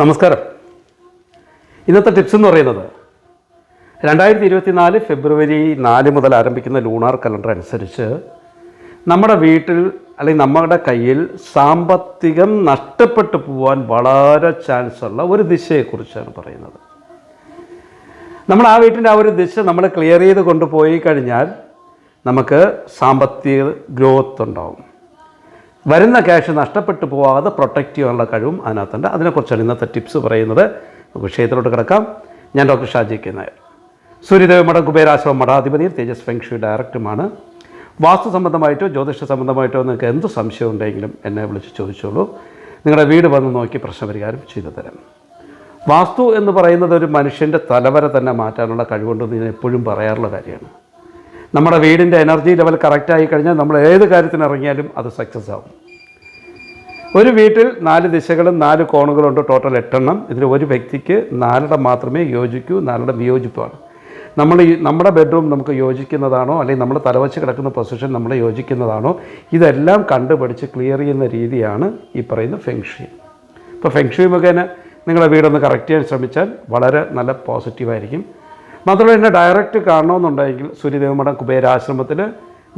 നമസ്കാരം. ഇന്നത്തെ ടിപ്സ് എന്ന് പറയുന്നത് രണ്ടായിരത്തി ഇരുപത്തിനാല് ഫെബ്രുവരി നാല് മുതൽ ആരംഭിക്കുന്ന ലൂണാർ കലണ്ടർ അനുസരിച്ച് നമ്മുടെ വീട്ടിൽ അല്ലെങ്കിൽ നമ്മുടെ കയ്യിൽ സാമ്പത്തികം നഷ്ടപ്പെട്ടു പോകാൻ വളരെ ചാൻസ് ഉള്ള ഒരു ദിശയെക്കുറിച്ചാണ് പറയുന്നത്. നമ്മൾ ആ വീട്ടിന്റെ ആ ഒരു ദിശ നമ്മൾ ക്ലിയർ ചെയ്ത് കൊണ്ടുപോയി കഴിഞ്ഞാൽ നമുക്ക് സാമ്പത്തിക ഗ്രോത്ത് ഉണ്ടാവും. വരുന്ന ക്യാഷ് നഷ്ടപ്പെട്ടു പോകാതെ പ്രൊട്ടക്റ്റ് ചെയ്യാനുള്ള കഴിവും അതിനകത്തുണ്ട്. അതിനെക്കുറിച്ചാണ് ഇന്നത്തെ ടിപ്സ് പറയുന്നത്. വിഷയത്തിലോട്ട് കിടക്കാം. ഞാൻ ഡോക്ടർ ഷാജി കെ നായർ. സൂര്യദേവ് മഠം കുബേരാശ്രമം മഠാധിപതിയും തേജസ് ഫെങ്ഷു ഡയറക്ടറുമാണ്. വാസ്തു സംബന്ധമായിട്ടോ ജ്യോതിഷ സംബന്ധമായിട്ടോ നിങ്ങൾക്ക് എന്ത് സംശയം ഉണ്ടെങ്കിലും എന്നെ വിളിച്ച് ചോദിച്ചോളൂ. നിങ്ങളുടെ വീട് വന്ന് നോക്കി പ്രശ്നപരിഹാരം ചെയ്തു തരാം. വാസ്തു എന്ന് പറയുന്നത് ഒരു മനുഷ്യന്റെ തലവരെ തന്നെ മാറ്റാനുള്ള കഴിവുണ്ടെന്ന് ഞാൻ എപ്പോഴും പറയാറുള്ള കാര്യമാണ്. നമ്മുടെ വീടിന്റെ എനർജി ലെവൽ കറക്റ്റ് ആയി കഴിഞ്ഞാൽ നമ്മൾ ഏത് കാര്യത്തിന് ഇറങ്ങിയാലും അത് സക്സസ് ആവും. ഒരു വീട്ടിൽ നാല് ദിശകളും നാല് കോണുകളുണ്ട് ടോട്ടൽ എട്ടെണ്ണം. ഇതിൽ ഒരു വ്യക്തിക്ക് നാലിടം മാത്രമേ യോജിക്കൂ നാലിടം വിയോജിപ്പാണ്. നമ്മൾ ഈ നമ്മുടെ ബെഡ്റൂം നമുക്ക് യോജിക്കുന്നതാണോ അല്ലെങ്കിൽ നമ്മൾ തലവച്ച് കിടക്കുന്ന പൊസിഷൻ നമ്മൾ യോജിക്കുന്നതാണോ ഇതെല്ലാം കണ്ടുപിടിച്ച് ക്ലിയർ ചെയ്യുന്ന രീതിയാണ് ഈ പറയുന്ന ഫെങ്ഷി ഇപ്പോൾ ഫെങ്ഷി മുഖേന നിങ്ങളുടെ വീടൊന്ന് കറക്റ്റ് ചെയ്യാൻ ശ്രമിച്ചാൽ വളരെ നല്ല പോസിറ്റീവായിരിക്കും മാത്രമല്ല എന്നെ ഡയറക്റ്റ് കാണണമെന്നുണ്ടെങ്കിൽ സൂര്യദേവമഠം കുബേരാശ്രമത്തിൽ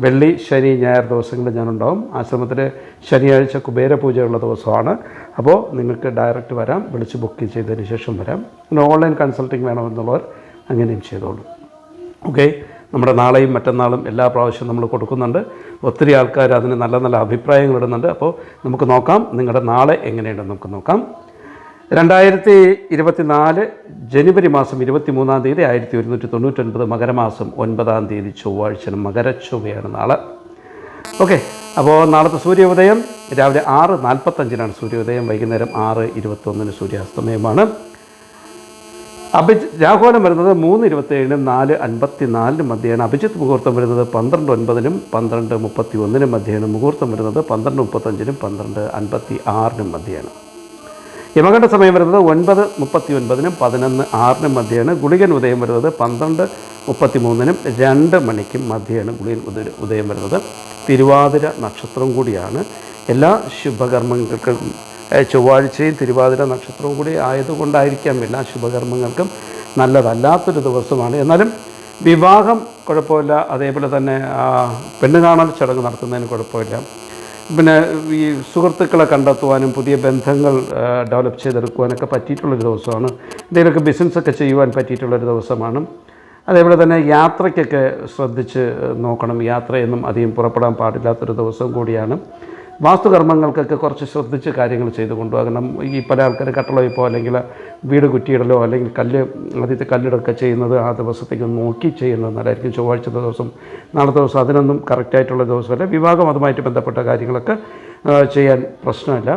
വെള്ളി ശനി ഞായർ ദിവസങ്ങളിൽ ഞാനുണ്ടാവും. ആശ്രമത്തിൽ ശനിയാഴ്ച കുബേര പൂജയുള്ള ദിവസമാണ്. അപ്പോൾ നിങ്ങൾക്ക് ഡയറക്റ്റ് വരാം വിളിച്ച് ബുക്ക് ചെയ്തതിന് ശേഷം വരാം. പിന്നെ ഓൺലൈൻ കൺസൾട്ടിങ് വേണമെന്നുള്ളവർ അങ്ങനെയും ചെയ്തോളൂ. ഓക്കെ നമ്മുടെ നാളെയും മറ്റന്നാളും എല്ലാ പ്രാവശ്യവും നമ്മൾ കൊടുക്കുന്നുണ്ട്. ഒത്തിരി ആൾക്കാർ അതിന് നല്ല നല്ല അഭിപ്രായങ്ങൾ ഇടുന്നുണ്ട്. അപ്പോൾ നമുക്ക് നോക്കാം നിങ്ങളുടെ നാളെ എങ്ങനെയുണ്ടെന്ന് നമുക്ക് നോക്കാം. രണ്ടായിരത്തി ഇരുപത്തിനാല് ജനുവരി മാസം ഇരുപത്തി മൂന്നാം തീയതി ആയിരത്തി ഒരുന്നൂറ്റി തൊണ്ണൂറ്റൊൻപത് മകരമാസം ഒൻപതാം തീയതി ചൊവ്വാഴ്ച മകരച്ചൊവ്വയാണ് നാളെ. ഓക്കെ അപ്പോൾ നാളത്തെ സൂര്യോദയം രാവിലെ ആറ് നാൽപ്പത്തഞ്ചിനാണ് സൂര്യോദയം വൈകുന്നേരം ആറ് ഇരുപത്തൊന്നിന് സൂര്യാസ്തമയമാണ്. അഭിജ് രാഹുലം വരുന്നത് മൂന്ന് ഇരുപത്തേഴിനും നാല് അൻപത്തി നാലിനും മധ്യയാണ്. അഭിജിത്ത് മുഹൂർത്തം വരുന്നത് പന്ത്രണ്ട് ഒൻപതിനും പന്ത്രണ്ട് മുപ്പത്തി ഒന്നിനും മധ്യയാണ്. മുഹൂർത്തം വരുന്നത് പന്ത്രണ്ട് മുപ്പത്തഞ്ചിനും പന്ത്രണ്ട് അൻപത്തി ആറിനും മധ്യയാണ്. യമകണ്ഠ സമയം വരുന്നത് ഒൻപത് മുപ്പത്തി ഒൻപതിനും പതിനൊന്ന് ആറിനും മധ്യയാണ്. ഗുളികൻ ഉദയം വരുന്നത് പന്ത്രണ്ട് മുപ്പത്തി മൂന്നിനും രണ്ട് മണിക്കും മധ്യയാണ് ഗുളികൻ ഉദയ ഉദയം വരുന്നത്. തിരുവാതിര നക്ഷത്രം കൂടിയാണ്. എല്ലാ ശുഭകർമ്മങ്ങൾക്കും ചൊവ്വാഴ്ചയും തിരുവാതിര നക്ഷത്രവും കൂടി ആയതുകൊണ്ടായിരിക്കാം എല്ലാ ശുഭകർമ്മങ്ങൾക്കും നല്ലതല്ലാത്തൊരു ദിവസമാണ്. എന്നാലും വിവാഹം കുഴപ്പമില്ല. അതേപോലെ തന്നെ പെണ്ണ് കാണൽ ചടങ്ങ് നടത്തുന്നതിന് കുഴപ്പമില്ല. പിന്നെ ഈ സുഹൃത്തുക്കളെ കണ്ടെത്തുവാനും പുതിയ ബന്ധങ്ങൾ ഡെവലപ്പ് ചെയ്തെടുക്കുവാനൊക്കെ പറ്റിയിട്ടുള്ളൊരു ദിവസമാണ്. എന്തെങ്കിലുമൊക്കെ ബിസിനസ്സൊക്കെ ചെയ്യുവാൻ പറ്റിയിട്ടുള്ളൊരു ദിവസമാണ്. അതേപോലെ തന്നെ യാത്രയ്ക്കൊക്കെ ശ്രദ്ധിച്ച് നോക്കണം. യാത്രയൊന്നും അധികം പുറപ്പെടാൻ പാടില്ലാത്തൊരു ദിവസം കൂടിയാണ്. വാസ്തുകർമ്മങ്ങൾക്കൊക്കെ കുറച്ച് ശ്രദ്ധിച്ച് കാര്യങ്ങൾ ചെയ്ത് കൊണ്ടുപോകണം ഈ പല ആൾക്കാർ കട്ടളയിപ്പോ അല്ലെങ്കിൽ വീട് കുറ്റിയിടലോ അല്ലെങ്കിൽ കല്ല് ആദ്യത്തെ കല്ലിടൊക്കെ ചെയ്യുന്നത് ആ ദിവസത്തേക്ക് നോക്കി ചെയ്യുന്നത് നല്ലതായിരിക്കും. ചൊവ്വാഴ്ച ദിവസം നാളത്തെ ദിവസം അതിനൊന്നും കറക്റ്റായിട്ടുള്ള ദിവസമല്ല. വിവാഹം അതുമായിട്ട് ബന്ധപ്പെട്ട കാര്യങ്ങളൊക്കെ ചെയ്യാൻ പ്രശ്നമില്ല.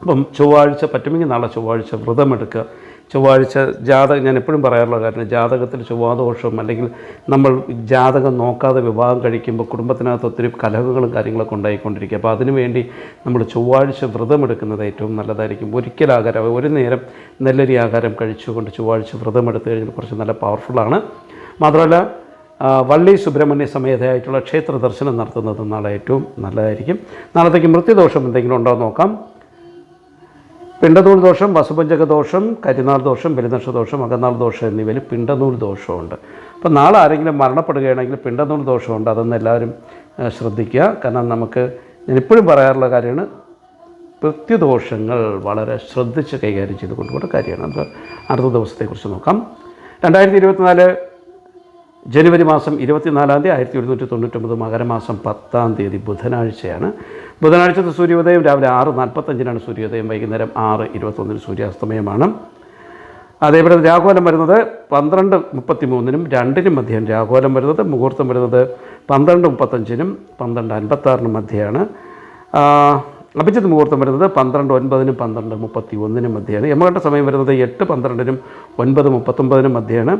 അപ്പം ചൊവ്വാഴ്ച പറ്റുമെങ്കിൽ നാളെ ചൊവ്വാഴ്ച വ്രതമെടുക്കുക. ചൊവ്വാഴ്ച ജാതകം ഞാൻ എപ്പോഴും പറയാറുള്ള കാര്യം ജാതകത്തിൽ ചൊവ്വാദോഷം അല്ലെങ്കിൽ നമ്മൾ ജാതകം നോക്കാതെ വിവാഹം കഴിക്കുമ്പോൾ കുടുംബത്തിനകത്ത് ഒത്തിരി കലഹങ്ങളും കാര്യങ്ങളൊക്കെ ഉണ്ടായിക്കൊണ്ടിരിക്കുക. അപ്പോൾ അതിനുവേണ്ടി നമ്മൾ ചൊവ്വാഴ്ച വ്രതമെടുക്കുന്നത് ഏറ്റവും നല്ലതായിരിക്കും. ഒരിക്കൽ ആഹാരം ഒരു നേരം നല്ലൊരു ആഹാരം കഴിച്ചുകൊണ്ട് ചൊവ്വാഴ്ച വ്രതമെടുത്ത് കഴിഞ്ഞാൽ കുറച്ച് നല്ല പവർഫുള്ളാണ് മാത്രമല്ല വള്ളി സുബ്രഹ്മണ്യ സമേതയായിട്ടുള്ള ക്ഷേത്ര ദർശനം നടത്തുന്നത് നാളെ ഏറ്റവും നല്ലതായിരിക്കും. നാളത്തേക്ക് മൃത്യുദോഷം എന്തെങ്കിലും ഉണ്ടോ നോക്കാം. പിണ്ടനൂൽ ദോഷം വസുപഞ്ചക ദോഷം കരിനാൾ ദോഷം ബലിനക്ഷ ദോഷം അകനാൾ ദോഷം എന്നിവയിൽ പിണ്ടനൂൽ ദോഷമുണ്ട്. അപ്പോൾ നാളെ ആരെങ്കിലും മരണപ്പെടുകയാണെങ്കിൽ പിണ്ടനൂൽ ദോഷമുണ്ട്. അതൊന്ന് എല്ലാവരും ശ്രദ്ധിക്കുക. കാരണം നമുക്ക് ഞാൻ ഇപ്പോഴും പറയാറുള്ള കാര്യമാണ് പ്രത്യുദോഷങ്ങൾ വളരെ ശ്രദ്ധിച്ച് കൈകാര്യം ചെയ്ത് കൊണ്ടുപോകുന്ന കാര്യമാണ്. നമുക്ക് അടുത്ത ദിവസത്തെക്കുറിച്ച് നോക്കാം. രണ്ടായിരത്തി ഇരുപത്തിനാല് ജനുവരി മാസം ഇരുപത്തിനാലാം തീയതി ആയിരത്തി ഒരുന്നൂറ്റി തൊണ്ണൂറ്റൊമ്പത് മകരമാസം പത്താം തീയതി ബുധനാഴ്ചയാണ്. ബുധനാഴ്ചത്തെ സൂര്യോദയം രാവിലെ ആറ് നാൽപ്പത്തഞ്ചിനാണ് സൂര്യോദയം വൈകുന്നേരം ആറ് ഇരുപത്തൊന്നിന് സൂര്യാസ്തമയമാണ്. അതേപോലെ രാഘോലം വരുന്നത് പന്ത്രണ്ട് മുപ്പത്തി മൂന്നിനും രണ്ടിനും മധ്യം രാഘോലം വരുന്നത്. മുഹൂർത്തം വരുന്നത് പന്ത്രണ്ട് മുപ്പത്തഞ്ചിനും പന്ത്രണ്ട് അൻപത്താറിനും മധ്യയാണ്. അഭിജിത് മുഹൂർത്തം വരുന്നത് പന്ത്രണ്ട് ഒൻപതിനും പന്ത്രണ്ട് മുപ്പത്തി ഒന്നിനും മധ്യയാണ്. യമകണ്ഠ സമയം വരുന്നത് എട്ട് പന്ത്രണ്ടിനും ഒൻപത് മുപ്പത്തൊമ്പതിനും മധ്യയാണ്.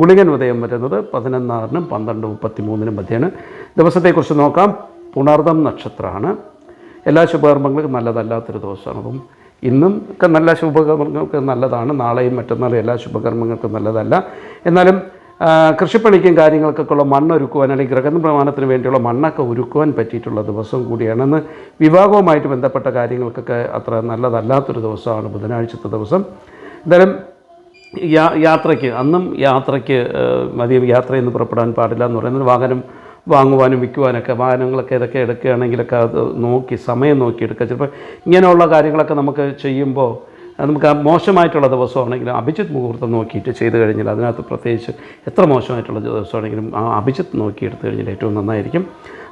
ഗുളികൻ ഉദയം വരുന്നത് പതിനൊന്നാറിനും പന്ത്രണ്ട് മുപ്പത്തി മൂന്നിനും മധ്യയാണ്. ദിവസത്തെക്കുറിച്ച് നോക്കാം. പുണർദം നക്ഷത്രമാണ്. എല്ലാ ശുഭകർമ്മങ്ങൾക്കും നല്ലതല്ലാത്തൊരു ദിവസമാണ്. അപ്പം ഇന്നും ഒക്കെ നല്ല ശുഭകർമ്മങ്ങൾക്ക് നല്ലതാണ്. നാളെയും മറ്റന്നാളും എല്ലാ ശുഭകർമ്മങ്ങൾക്കും നല്ലതല്ല. എന്നാലും കൃഷിപ്പണിക്കും കാര്യങ്ങൾക്കൊക്കെ ഉള്ള മണ്ണ് ഒരുക്കുവാൻ അല്ലെങ്കിൽ ഗ്രഹനിർമ്മാണത്തിന് വേണ്ടിയുള്ള മണ്ണൊക്കെ ഒരുക്കുവാൻ പറ്റിയിട്ടുള്ള ദിവസം കൂടിയാണ് ഇന്ന് വിവാഹവുമായിട്ട് ബന്ധപ്പെട്ട കാര്യങ്ങൾക്കൊക്കെ അത്ര നല്ലതല്ലാത്തൊരു ദിവസമാണ് ബുധനാഴ്ചത്തെ ദിവസം. എന്തായാലും യാത്രയ്ക്ക് അന്നും യാത്രയ്ക്ക് മതിയും യാത്രയൊന്നും പുറപ്പെടാൻ പാടില്ല എന്ന് പറയുന്നത് വാഹനം വാങ്ങുവാനും വിൽക്കുവാനൊക്കെ വാഹനങ്ങളൊക്കെ ഇതൊക്കെ എടുക്കുകയാണെങ്കിലൊക്കെ അത് നോക്കി സമയം നോക്കി എടുക്കുക. ചിലപ്പോൾ ഇങ്ങനെയുള്ള കാര്യങ്ങളൊക്കെ നമുക്ക് ചെയ്യുമ്പോൾ നമുക്ക് മോശമായിട്ടുള്ള ദിവസമാണെങ്കിലും അഭിജിത്ത് മുഹൂർത്തം നോക്കിയിട്ട് ചെയ്ത് കഴിഞ്ഞാൽ അതിനകത്ത് പ്രത്യേകിച്ച് എത്ര മോശമായിട്ടുള്ള ദിവസമാണെങ്കിലും ആ അഭിജിത്ത് നോക്കി എടുത്തു കഴിഞ്ഞാൽ ഏറ്റവും നന്നായിരിക്കും.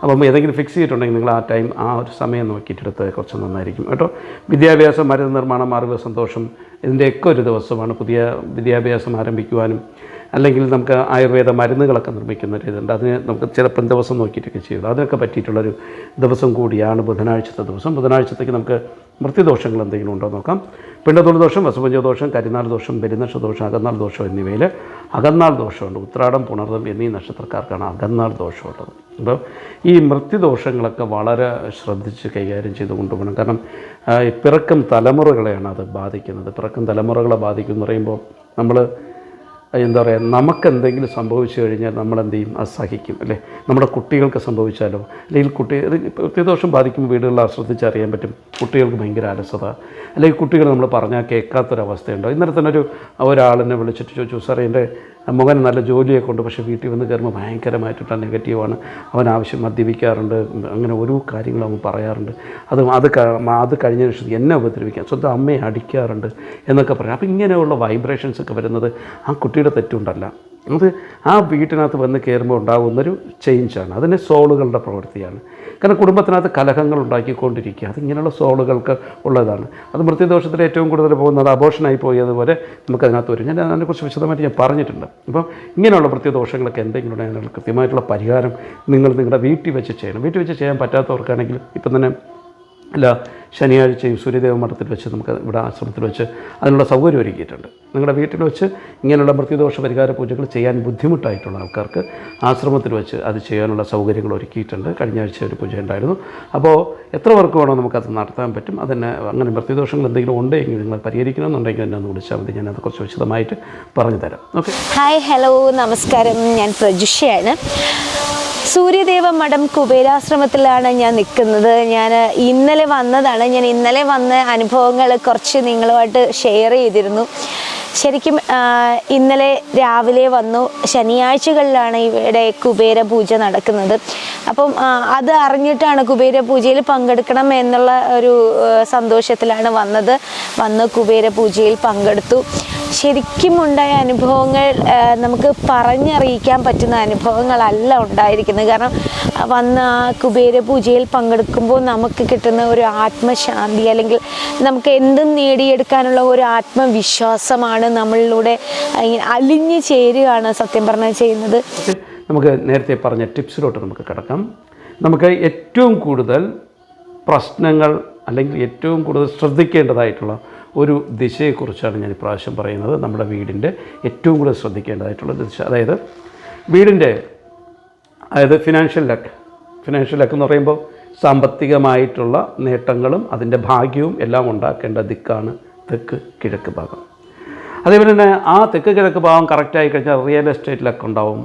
അപ്പം ഏതെങ്കിലും ഫിക്സ് ചെയ്തിട്ടുണ്ടെങ്കിൽ നിങ്ങൾ ആ ടൈം ആ ഒരു സമയം നോക്കിയിട്ടെടുത്ത് കുറച്ച് നന്നായിരിക്കും കേട്ടോ. വിദ്യാഭ്യാസം മരുന്ന് നിർമ്മാണം അറിവ് സന്തോഷം ഇതിന്റെയൊക്കെ ഒരു ദിവസമാണ്. പുതിയ വിദ്യാഭ്യാസം ആരംഭിക്കുവാനും അല്ലെങ്കിൽ നമുക്ക് ആയുർവേദ മരുന്നുകളൊക്കെ നിർമ്മിക്കുന്ന ഒരു ഇതുണ്ട്. അതിന് നമുക്ക് ചിലപ്പം ദിവസം നോക്കിയിട്ടൊക്കെ ചെയ്യുക അതിനൊക്കെ പറ്റിയിട്ടുള്ളൊരു ദിവസം കൂടിയാണ് ബുധനാഴ്ചത്തെ ദിവസം. ബുധനാഴ്ചത്തേക്ക് നമുക്ക് മൃത്യുദോഷങ്ങൾ എന്തെങ്കിലും ഉണ്ടോ നോക്കാം. പിണ്ടതുളി ദോഷം വസുപഞ്ച ദോഷം കരിനാൾ ദോഷം പെരുന്നക്ഷ ദോഷം അകന്നാൾ ദോഷം എന്നിവയിൽ അകന്നാൾ ദോഷമുണ്ട്. ഉത്രാടം പുണർദം എന്നീ നക്ഷത്രക്കാർക്കാണ് അകന്നാൾ ദോഷമുള്ളത്. അപ്പോൾ ഈ മൃത്യുദോഷങ്ങളൊക്കെ വളരെ ശ്രദ്ധിച്ച് കൈകാര്യം ചെയ്ത് കൊണ്ടുപോകണം. കാരണം പിറക്കം തലമുറകളെയാണ് അത് ബാധിക്കുന്നത്. പിറക്കം തലമുറകളെ ബാധിക്കും എന്ന് പറയുമ്പോൾ നമ്മൾ എന്താ പറയുക നമുക്ക് എന്തെങ്കിലും സംഭവിച്ചു കഴിഞ്ഞാൽ നമ്മൾ എന്ത് ചെയ്യും അത് സഹിക്കും അല്ലേ? നമ്മുടെ കുട്ടികൾക്ക് സംഭവിച്ചാലോ? അല്ലെങ്കിൽ കുട്ടി പ്രത്യദോഷം ബാധിക്കുമ്പോൾ വീടുകളിൽ ആശ്രദ്ധിച്ചറിയാൻ പറ്റും. കുട്ടികൾക്ക് ഭയങ്കര അലസത. അല്ലെങ്കിൽ കുട്ടികൾ നമ്മൾ പറഞ്ഞാൽ കേൾക്കാത്തൊരവസ്ഥയുണ്ടോ ഇന്നലെ തന്നെ ഒരു ഒരാളിനെ വിളിച്ചിട്ട് ചോദിച്ചു സാറേ എന്റെ മകൻ നല്ല ജോലിയൊക്കെ ഉണ്ട് പക്ഷേ വീട്ടിൽ വന്ന് കയറുമ്പോൾ ഭയങ്കരമായിട്ടുള്ള നെഗറ്റീവാണ്. അവൻ ആവശ്യം മദ്യപിക്കാറുണ്ട് അങ്ങനെ ഓരോ കാര്യങ്ങളും അവൻ പറയാറുണ്ട്. അത് അത് അത് കഴിഞ്ഞതിന് ശേഷം എന്നെ ഉപദ്രവിക്കാം സ്വന്തം അമ്മയെ അടിക്കാറുണ്ട് എന്നൊക്കെ പറയാം. അപ്പോൾ ഇങ്ങനെയുള്ള വൈബ്രേഷൻസ് ഒക്കെ വരുന്നത് ആ കുട്ടിയുടെ തെറ്റുണ്ടല്ല. അത് ആ വീട്ടിനകത്ത് വന്ന് കയറുമ്പോൾ ഉണ്ടാകുന്നൊരു ചേഞ്ചാണ് അതിന്റെ സോളുകളുടെ പ്രവൃത്തിയാണ്. കാരണം കുടുംബത്തിനകത്ത് കലഹങ്ങൾ ഉണ്ടാക്കിക്കൊണ്ടിരിക്കുക. അതിങ്ങനെയുള്ള സോളുകൾക്ക് ഉള്ളതാണ്. അത് മൃത്യുദോഷത്തിൽ ഏറ്റവും കൂടുതൽ പോകുന്നത് അബോഷനായി പോയതുപോലെ നമുക്കതിനകത്ത് വരും. ഞാൻ അതിനെക്കുറിച്ച് വിശദമായിട്ട് ഞാൻ പറഞ്ഞിട്ടുണ്ട്. അപ്പം ഇങ്ങനെയുള്ള മൃത്യുദോഷങ്ങളൊക്കെ എന്തെങ്കിലും ഉണ്ടെങ്കിൽ കൃത്യമായിട്ടുള്ള പരിഹാരം നിങ്ങൾ നിങ്ങളുടെ വീട്ടിൽ വെച്ച് ചെയ്യണം. വീട്ടിൽ വെച്ച് ചെയ്യാൻ പറ്റാത്തവർക്കാണെങ്കിൽ ഇപ്പം തന്നെ അല്ല ശനിയാഴ്ചയും സൂര്യദേവ മഠത്തിൽ വെച്ച് നമുക്ക് ഇവിടെ ആശ്രമത്തിൽ വെച്ച് അതിനുള്ള സൗകര്യം ഒരുക്കിയിട്ടുണ്ട്. നിങ്ങളുടെ വീട്ടിൽ വെച്ച് ഇങ്ങനെയുള്ള മൃത്യുദോഷ പരിഹാര പൂജകൾ ചെയ്യാൻ ബുദ്ധിമുട്ടായിട്ടുള്ള ആൾക്കാർക്ക് ആശ്രമത്തിൽ വെച്ച് അത് ചെയ്യാനുള്ള സൗകര്യങ്ങൾ ഒരുക്കിയിട്ടുണ്ട്. കഴിഞ്ഞ ആഴ്ച ഒരു പൂജ ഉണ്ടായിരുന്നു. അപ്പോൾ എത്ര പേർക്ക് വേണോ നമുക്കത് നടത്താൻ പറ്റും. അതിന് അങ്ങനെ മൃത്യുദോഷങ്ങൾ എന്തെങ്കിലും ഉണ്ടെങ്കിൽ നിങ്ങൾ പരിഹരിക്കണമെന്നുണ്ടെങ്കിൽ എന്നെ ഒന്ന് വിളിച്ചാൽ മതി. ഞാൻ കുറച്ച് വിശദമായിട്ട് പറഞ്ഞു തരാം. ഓക്കെ. ഹായ് ഹലോ നമസ്കാരം. ഞാൻ പ്രജുഷയാണ്. സൂര്യദേവ മഠം കുബേരാശ്രമത്തിലാണ് ഞാൻ നിൽക്കുന്നത്. ഞാൻ ഇന്നലെ വന്നതാണ്. ഞാൻ ഇന്നലെ വന്ന അനുഭവങ്ങൾ കുറച്ച് നിങ്ങളുമായിട്ട് ഷെയർ ചെയ്തിരുന്നു. ശരിക്കും ഇന്നലെ രാവിലെ വന്നു. ശനിയാഴ്ചകളിലാണ് ഇവിടെ കുബേര പൂജ നടക്കുന്നത്. അപ്പം അത് അറിഞ്ഞിട്ടാണ് കുബേര പൂജയിൽ പങ്കെടുക്കണം എന്നുള്ള ഒരു സന്തോഷത്തിലാണ് വന്നത്. വന്ന് കുബേര പൂജയിൽ പങ്കെടുത്തു. ശരിക്കും ഉണ്ടായ അനുഭവങ്ങൾ നമുക്ക് പറഞ്ഞറിയിക്കാൻ പറ്റുന്ന അനുഭവങ്ങളല്ല ഉണ്ടായിരിക്കുന്നത്. കാരണം വന്ന ആ കുബേര പൂജയിൽ പങ്കെടുക്കുമ്പോൾ നമുക്ക് കിട്ടുന്ന ഒരു ആത്മശാന്തി അല്ലെങ്കിൽ നമുക്ക് എന്തും നേടിയെടുക്കാനുള്ള ഒരു ആത്മവിശ്വാസമാണ് നമ്മളിലൂടെ ഇങ്ങനെ അലിഞ്ഞു ചേരുകയാണ് സത്യം പറഞ്ഞാൽ ചെയ്യുന്നത്. നമുക്ക് നേരത്തെ പറഞ്ഞ ടിപ്സിലോട്ട് നമുക്ക് കിടക്കാം. നമുക്ക് ഏറ്റവും കൂടുതൽ പ്രശ്നങ്ങൾ അല്ലെങ്കിൽ ഏറ്റവും കൂടുതൽ ശ്രദ്ധിക്കേണ്ടതായിട്ടുള്ള ഒരു ദിശയെക്കുറിച്ചാണ് ഞാൻ ഇപ്രാവശ്യം പറയുന്നത്. നമ്മുടെ വീടിന്റെ ഏറ്റവും കൂടുതൽ ശ്രദ്ധിക്കേണ്ടതായിട്ടുള്ള ദിശ. അതായത് വീടിന്റെ അതായത് ഫിനാൻഷ്യൽ ലക്ക് ഫിനാൻഷ്യൽ ലക്ക് എന്ന് പറയുമ്പോൾ സാമ്പത്തികമായിട്ടുള്ള നേട്ടങ്ങളും അതിന്റെ ഭാഗ്യവും എല്ലാം ഉണ്ടാക്കേണ്ട ദിക്കാണ് തെക്ക് കിഴക്ക് ഭാഗം. അതേപോലെ തന്നെ ആ തെക്ക് കിഴക്ക് ഭാഗം കറക്റ്റായി കഴിഞ്ഞാൽ റിയൽ എസ്റ്റേറ്റിലൊക്കെ ഉണ്ടാവും.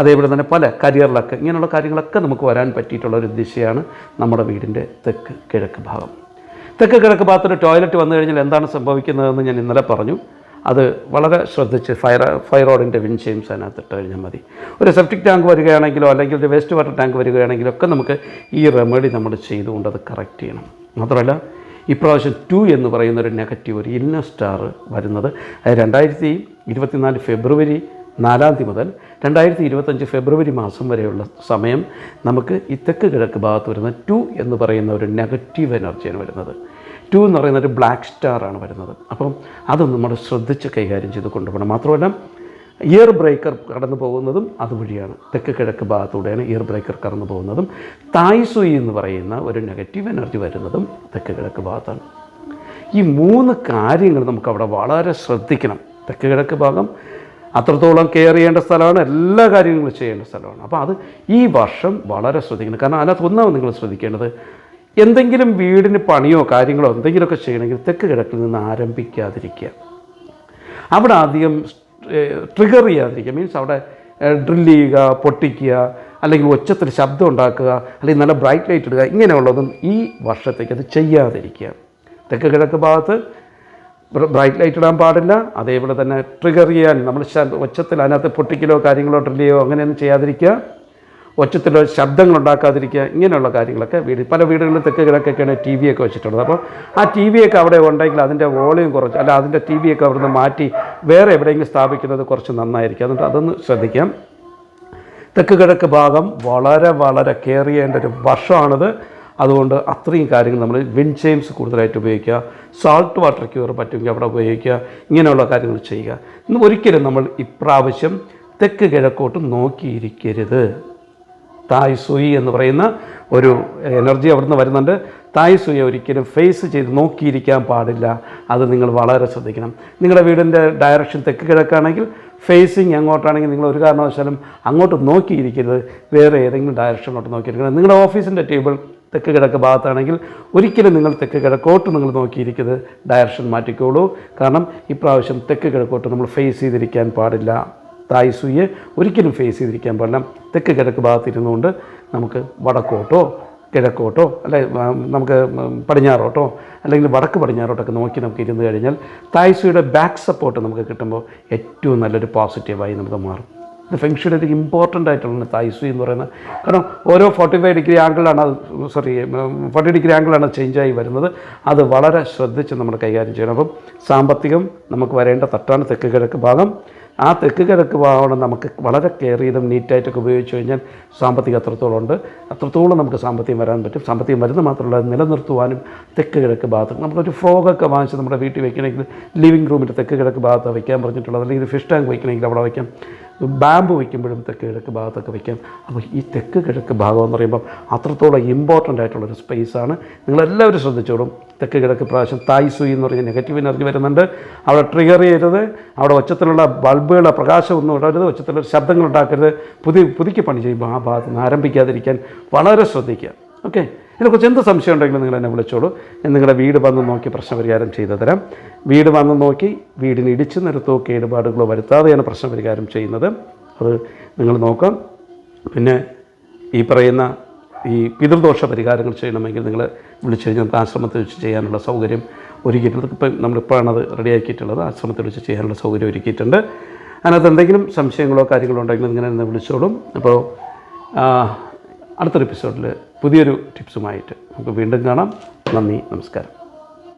അതേപോലെ തന്നെ പല കരിയറിലൊക്കെ ഇങ്ങനെയുള്ള കാര്യങ്ങളൊക്കെ നമുക്ക് വരാൻ പറ്റിയിട്ടുള്ള ഒരു ദിശയാണ് നമ്മുടെ വീടിന്റെ തെക്ക് കിഴക്ക് ഭാഗം. തെക്ക് കിഴക്ക് ഭാഗത്തൊരു ടോയ്ലറ്റ് വന്നു കഴിഞ്ഞാൽ എന്താണ് സംഭവിക്കുന്നതെന്ന് ഞാൻ ഇന്നലെ പറഞ്ഞു. അത് വളരെ ശ്രദ്ധിച്ച് ഫയർ ഫയറോഡിന്റെ വിൻചെയിംസ് അതിനകത്ത് ഇട്ട് കഴിഞ്ഞാൽ മതി. ഒരു സെപ്റ്റിക് ടാങ്ക് വരികയാണെങ്കിലോ അല്ലെങ്കിൽ ഒരു വേസ്റ്റ് വാട്ടർ ടാങ്ക് വരികയാണെങ്കിലോ ഒക്കെ നമുക്ക് ഈ റെമഡി നമ്മൾ ചെയ്തുകൊണ്ട് അത് കറക്റ്റ് ചെയ്യണം. മാത്രമല്ല ഇപ്രാവശ്യം ടു എന്ന് പറയുന്ന ഒരു നെഗറ്റീവ് ഒരു ഇന്ന സ്റ്റാർ വരുന്നത്. അത് രണ്ടായിരത്തി ഇരുപത്തിനാല് ഫെബ്രുവരി നാലാം തീയതി മുതൽ രണ്ടായിരത്തി ഇരുപത്തഞ്ച് ഫെബ്രുവരി മാസം വരെയുള്ള സമയം നമുക്ക് ഈ തെക്ക് കിഴക്ക് ഭാഗത്ത് വരുന്ന ടു എന്ന് പറയുന്ന ഒരു നെഗറ്റീവ് എനർജിയാണ് വരുന്നത്. ടു എന്ന് പറയുന്ന ഒരു ബ്ലാക്ക് സ്റ്റാറാണ് വരുന്നത്. അപ്പം അത് നമ്മൾ ശ്രദ്ധിച്ച് കൈകാര്യം ചെയ്ത് കൊണ്ടുപോകണം. മാത്രമല്ല ഇയർ ബ്രേക്കർ കടന്നു പോകുന്നതും അതുവഴിയാണ്. തെക്ക് കിഴക്ക് ഭാഗത്തൂടെയാണ് ഇയർ ബ്രേക്കർ കടന്നു പോകുന്നതും. തായ്സുയി എന്ന് പറയുന്ന ഒരു നെഗറ്റീവ് എനർജി വരുന്നതും തെക്ക് കിഴക്ക് ഭാഗത്താണ്. ഈ മൂന്ന് കാര്യങ്ങൾ നമുക്ക് അവിടെ വളരെ ശ്രദ്ധിക്കണം. തെക്ക് കിഴക്ക് ഭാഗം അത്രത്തോളം കെയർ ചെയ്യേണ്ട സ്ഥലമാണ് എല്ലാ കാര്യങ്ങളും ചെയ്യേണ്ട സ്ഥലമാണ്. അപ്പോൾ അത് ഈ വർഷം വളരെ ശ്രദ്ധിക്കണം. കാരണം അതിനകത്ത് ഒന്നാമത് നിങ്ങൾ ശ്രദ്ധിക്കേണ്ടത്. എന്തെങ്കിലും വീടിന് പണിയോ കാര്യങ്ങളോ എന്തെങ്കിലുമൊക്കെ ചെയ്യണമെങ്കിൽ തെക്ക് കിഴക്കിൽ നിന്ന് ആരംഭിക്കാതിരിക്കുക. അവിടെ അധികം ട്രിഗർ ചെയ്യാതിരിക്കുക. മീൻസ് അവിടെ ഡ്രിൽ ചെയ്യുക പൊട്ടിക്കുക അല്ലെങ്കിൽ ഒച്ചത്തിൽ ശബ്ദം ഉണ്ടാക്കുക അല്ലെങ്കിൽ നല്ല ബ്രൈറ്റ് ലൈറ്റ് ഇടുക ഇങ്ങനെയുള്ളതും ഈ വർഷത്തേക്ക് അത് ചെയ്യാതിരിക്കുക. തെക്ക് കിഴക്ക് ഭാഗത്ത് ബ്രൈറ്റ് ലൈറ്റ് ഇടാൻ പാടില്ല. അതേപോലെ തന്നെ ട്രിഗർ ചെയ്യാൻ നമ്മൾ ഒച്ചത്തിൽ അതിനകത്ത് പൊട്ടിക്കലോ കാര്യങ്ങളോ ഡ്രില്ലിയോ അങ്ങനെയൊന്നും ചെയ്യാതിരിക്കുക. ഒച്ചത്തിലോ ശബ്ദങ്ങൾ ഉണ്ടാക്കാതിരിക്കുക ഇങ്ങനെയുള്ള കാര്യങ്ങളൊക്കെ വീട് പല വീടുകളിലും തെക്ക് കിഴക്കൊക്കെയാണ് ടി ഒക്കെ വെച്ചിട്ടുള്ളത്. അപ്പോൾ ആ ടി വി ഒക്കെ അവിടെ ഉണ്ടെങ്കിൽ അതിന്റെ വോളിയം കുറച്ച് അല്ല അതിന്റെ ടി വി ഒക്കെ അവിടുന്ന് മാറ്റി വേറെ എവിടെയെങ്കിലും സ്ഥാപിക്കുന്നത് കുറച്ച് നന്നായിരിക്കും. അതുകൊണ്ട് അതൊന്ന് ശ്രദ്ധിക്കാം. തെക്ക് കിഴക്ക് ഭാഗം വളരെ വളരെ കെയർ ചെയ്യേണ്ട ഒരു വർഷമാണിത് അതുകൊണ്ട് അത്രയും കാര്യങ്ങൾ നമ്മൾ വിൻചെയിംസ് കൂടുതലായിട്ട് ഉപയോഗിക്കുക. സാൾട്ട് വാട്ടർ ക്യൂർ പറ്റുമെങ്കിൽ അവിടെ ഉപയോഗിക്കുക. ഇങ്ങനെയുള്ള കാര്യങ്ങൾ ചെയ്യുക. ഇന്ന് ഒരിക്കലും നമ്മൾ ഇപ്രാവശ്യം തെക്ക് കിഴക്കോട്ട് നോക്കിയിരിക്കരുത്. തായ് സുയി എന്ന് പറയുന്ന ഒരു എനർജി അവിടുന്ന് വരുന്നുണ്ട്. തായ് സൂയ ഒരിക്കലും ഫേസ് ചെയ്ത് നോക്കിയിരിക്കാൻ പാടില്ല. അത് നിങ്ങൾ വളരെ ശ്രദ്ധിക്കണം. നിങ്ങളുടെ വീടിന്റെ ഡയറക്ഷൻ തെക്ക് കിഴക്കാണെങ്കിൽ ഫേസിങ് അങ്ങോട്ടാണെങ്കിൽ നിങ്ങൾ ഒരു കാരണവശാലും അങ്ങോട്ട് നോക്കിയിരിക്കരുത്. വേറെ ഏതെങ്കിലും ഡയറക്ഷനോട്ട് നോക്കിയിരിക്കണം. നിങ്ങളുടെ ഓഫീസിന്റെ ടേബിൾ തെക്ക് കിഴക്ക് ഭാഗത്താണെങ്കിൽ ഒരിക്കലും നിങ്ങൾ തെക്ക് കിഴക്കോട്ട് നിങ്ങൾ നോക്കിയിരിക്കരുത്. ഡയറക്ഷൻ മാറ്റിക്കോളൂ. കാരണം ഇപ്രാവശ്യം തെക്ക് കിഴക്കോട്ട് നമ്മൾ ഫേസ് ചെയ്തിരിക്കാൻ പാടില്ല. തായ് സുയെ ഒരിക്കലും ഫേസ് ചെയ്തിരിക്കാൻ പാടില്ല. തെക്ക് കിഴക്ക് ഭാഗത്തിരുന്നുകൊണ്ട് നമുക്ക് വടക്കോട്ടോ കിഴക്കോട്ടോ അല്ലെ നമുക്ക് പടിഞ്ഞാറോട്ടോ അല്ലെങ്കിൽ വടക്ക് പടിഞ്ഞാറോട്ടൊക്കെ നോക്കി നമുക്ക് ഇരുന്ന് കഴിഞ്ഞാൽ തായ്സുയുടെ ബാക്ക് സപ്പോർട്ട് നമുക്ക് കിട്ടുമ്പോൾ ഏറ്റവും നല്ലൊരു പോസിറ്റീവായി നമുക്ക് മാറും. ഇത് ഫെങ്ഷുയുടെ ഒരു ഇമ്പോർട്ടന്റ് ആയിട്ടുള്ള തായ്സു എന്ന് പറയുന്നത്. കാരണം ഓരോ ഫോർട്ടി ഫൈവ് ഡിഗ്രി ആംഗിളാണ് അത് സോറി ഫോർട്ടി ഡിഗ്രി ആംഗിളാണ് ചേഞ്ചായി വരുന്നത്. അത് വളരെ ശ്രദ്ധിച്ച് നമ്മൾ കൈകാര്യം ചെയ്യണം. അപ്പം സാമ്പത്തികം നമുക്ക് വരേണ്ട തട്ടാണ് തെക്ക് കിഴക്ക് ഭാഗം. ആ തെക്ക് കിഴക്ക് ഭാഗമാണ് നമുക്ക് വളരെ കെയർ ചെയ്തും നീറ്റായിട്ടൊക്കെ ഉപയോഗിച്ച് കഴിഞ്ഞാൽ സാമ്പത്തികം അത്രത്തോളം ഉണ്ട്. അത്രത്തോളം നമുക്ക് സാമ്പത്തികം വരാൻ പറ്റും. സാമ്പത്തികം വരുന്നത് മാത്രമല്ല നിലനിർത്തുവാനും തെക്ക് കിഴക്ക് ഭാഗത്ത് നമ്മളൊരു ഫ്രോഗൊക്കെ വാങ്ങിച്ച് നമ്മുടെ വീട്ടിൽ വെക്കണമെങ്കിൽ ലിവിങ് റൂമിന്റെ തെക്ക് കിഴക്ക് ഭാഗത്ത് വയ്ക്കാൻ പറഞ്ഞിട്ടുള്ളത്. അല്ലെങ്കിൽ ഫിഷ് ടാങ്ക് വയ്ക്കണമെങ്കിൽ അവിടെ വയ്ക്കാം. ബാമ്പ് വയ്ക്കുമ്പോഴും തെക്ക് കിഴക്ക് ഭാഗത്തൊക്കെ വയ്ക്കാം. അപ്പോൾ ഈ തെക്ക് കിഴക്ക് ഭാഗം എന്ന് പറയുമ്പം അത്രത്തോളം ഇമ്പോർട്ടന്റ് ആയിട്ടുള്ളൊരു സ്പേസാണ് നിങ്ങളെല്ലാവരും ശ്രദ്ധിച്ചോളും. തെക്ക് കിഴക്ക് പ്രാവശ്യം തായ് സൂയി എന്ന് പറഞ്ഞ നെഗറ്റീവ് എനർജി വരുന്നുണ്ട്. അവിടെ ട്രിഗർ ചെയ്യരുത്. അവിടെ ഒച്ചത്തിലുള്ള പ്രകാശം ഒന്നും ഇടരുത്. ഒച്ചത്തിലുള്ള ശബ്ദങ്ങൾ ഉണ്ടാക്കരുത്. പുതിയ പുതുക്കി പണി ചെയ്യുമ്പോൾ ആ ഭാഗത്ത് നിന്ന് ആരംഭിക്കാതിരിക്കാൻ വളരെ ശ്രദ്ധിക്കുക. ഓക്കെ ഇതിനെക്കുറിച്ച് എന്ത് സംശയം ഉണ്ടെങ്കിലും നിങ്ങൾ എന്നെ വിളിച്ചോളൂ. ഞാൻ നിങ്ങളുടെ വീട് വന്ന് നോക്കി പ്രശ്നപരിഹാരം ചെയ്തു തരാം. വീട് വന്ന് നോക്കി വീടിന് ഇടിച്ചു നിരത്തോ കേടുപാടുകളോ വരുത്താതെയാണ് പ്രശ്നപരിഹാരം ചെയ്യുന്നത്. അത് നിങ്ങൾ നോക്കാം. പിന്നെ ഈ പറയുന്ന ഈ പിതൃദോഷ പരിഹാരങ്ങൾ ചെയ്യണമെങ്കിൽ നിങ്ങൾ വിളിച്ചു കഴിഞ്ഞാൽ ആശ്രമത്തിൽ വെച്ച് ചെയ്യാനുള്ള സൗകര്യം ഒരുക്കിയിട്ടുണ്ട്. ഇപ്പം നമ്മളിപ്പോഴാണ് അത് റെഡിയാക്കിയിട്ടുള്ളത്. ആശ്രമത്തിൽ വെച്ച് ചെയ്യാനുള്ള സൗകര്യം ഒരുക്കിയിട്ടുണ്ട്. അതിനകത്ത് എന്തെങ്കിലും സംശയങ്ങളോ കാര്യങ്ങളോ ഉണ്ടെങ്കിൽ നിങ്ങൾ എന്നെ വിളിച്ചോളും. അപ്പോൾ അടുത്തൊരു എപ്പിസോഡിൽ പുതിയൊരു ടിപ്സുമായിട്ട് നമുക്ക് വീണ്ടും കാണാം. നന്ദി നമസ്കാരം.